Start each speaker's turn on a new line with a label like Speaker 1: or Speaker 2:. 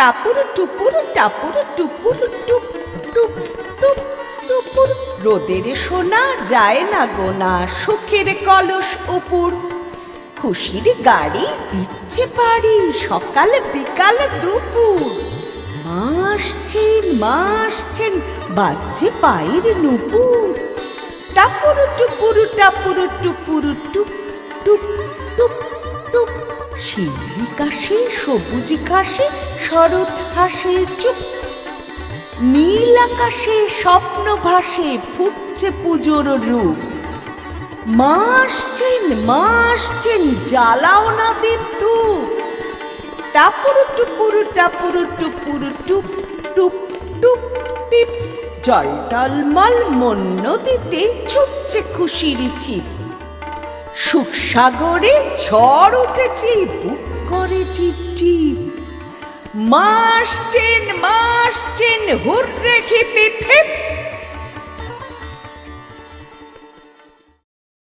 Speaker 1: টাপুর টুপুর টাপুর টুপুর, টুপ টুপ টুপ, টুপুর। রোদের সোনা যায় না গোনা সুখের কলস উপুর। খুশির গাড়ি দিচ্ছে পারি সকাল বিকাল দুপুর। মাসছেন মাসছেন, বাজছে পায়ের নুপুর। টাপুর টুপুর টাপুর টুপুর, টুপ টুপ টুপ টুপ। শিউলি কাশে, সবুজ ঘাসে, শরৎ হাসে চুপ। নীল আকাশে স্বপ্ন ভাসে, ফুটছে পুজোর রূপ। মাসছেন মাসছেন জ্বালাও না দীপ ধূপ। টাপুর টুপুর টাপুর টুপুর টুপ টুপ টুপ, টিপ। জল টলমল মন নদীতে ছুটছে খুশির ছিপ। সুখ সাগরে ঝড় উঠেছে বুক করে টিপ টিপ। মাস চেন হুর রেখে ফেপ।